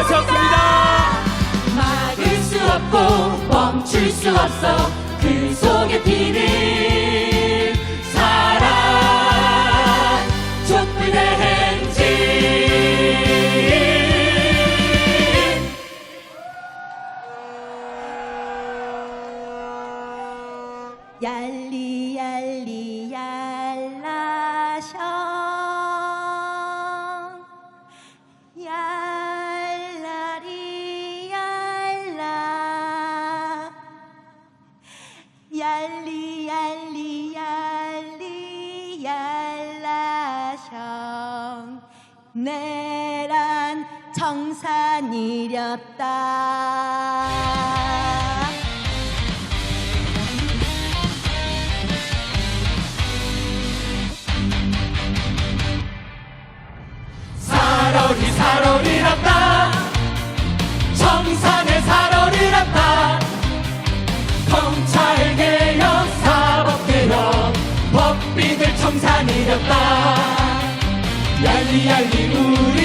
하셨습니다. 막을 수 없고 멈출 수 없어 그 속에 피는 성산이렸다. 사월이 사월이 났다. 청산에 사월이 났다. 검찰개혁 사법개혁 법비들 청산이렸다. 얄리얄리 우리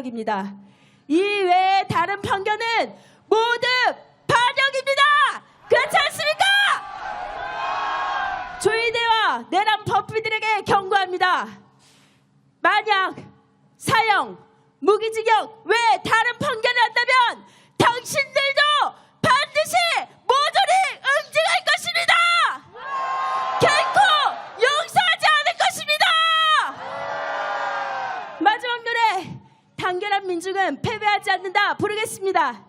반역입니다. 이외에 다른 편견은 모두 반역입니다. 그렇지 않습니까? 조인혜와 내란 버피들에게 경고합니다. 만약 사형, 무기징역 외 다른 판결이 한다면 당신들도 반드시 모조리 민족은 패배하지 않는다. 부르겠습니다.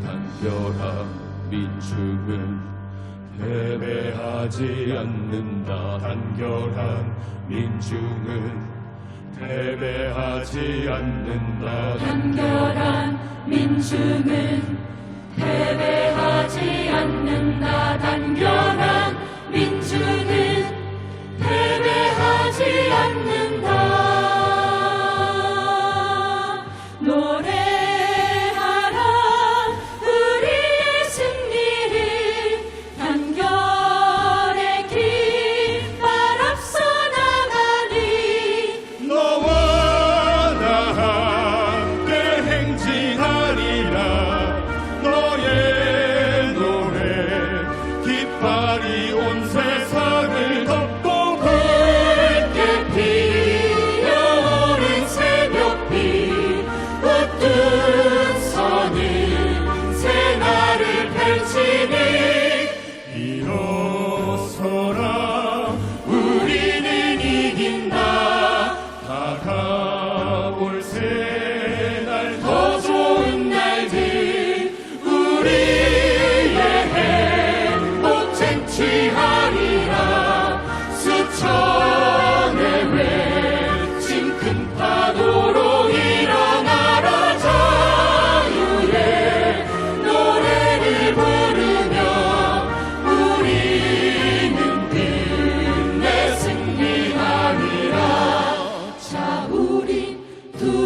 단결한 민족은 패배하지 않는다. 단결한 민중은 패배하지 않는다. 단결한 민중은 패배하지 않는다. 단결한 민중은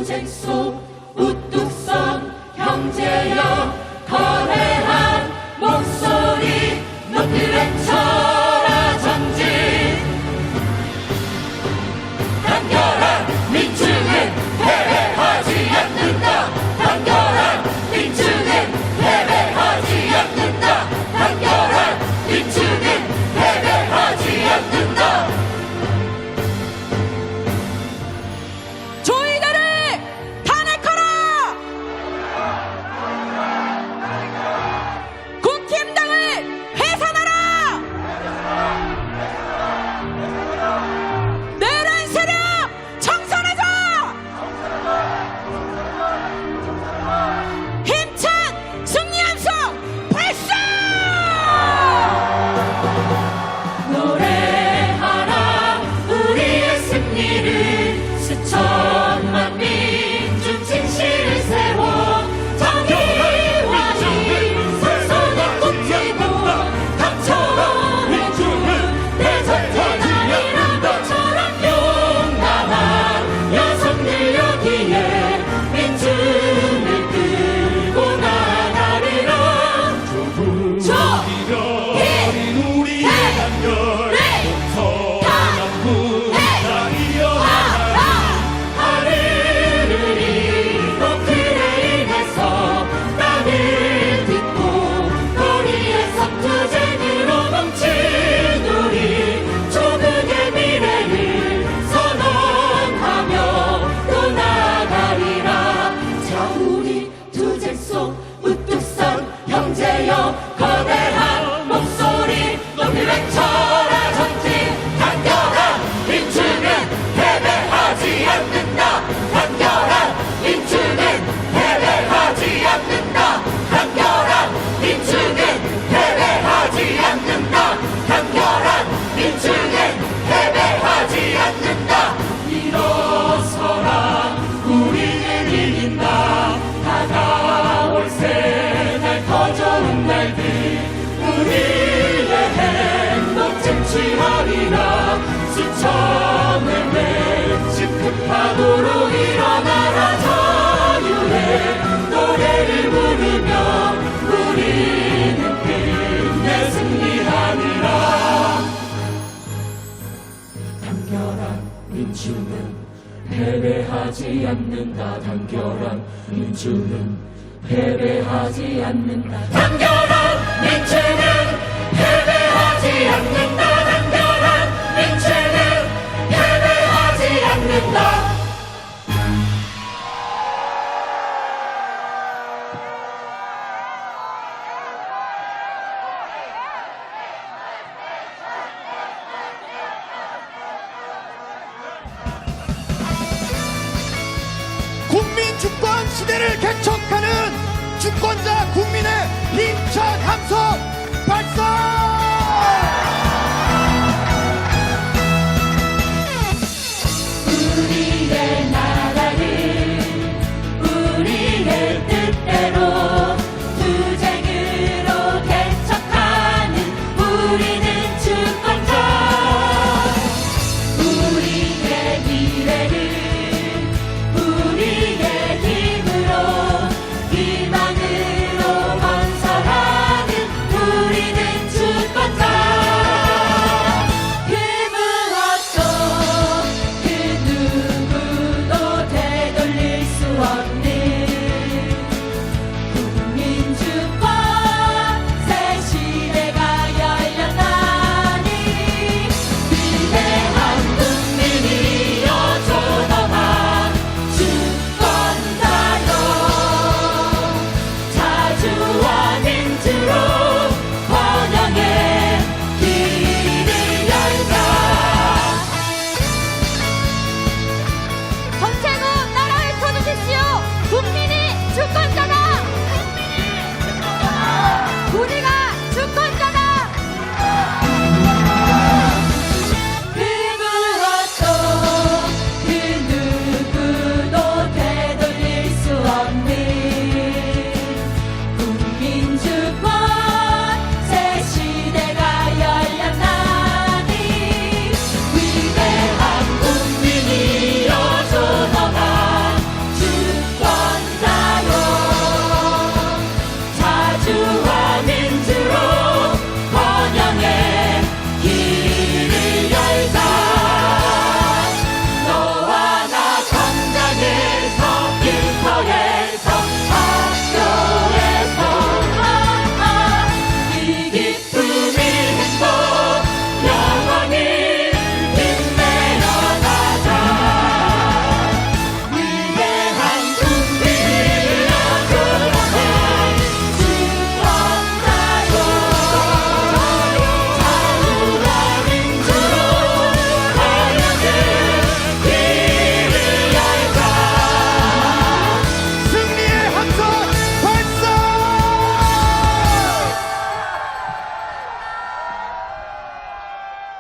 경쟁 속 우뚝 선 형제여. 패배하지 않는다 단결한 민주는 패배하지 않는다 단결한 민주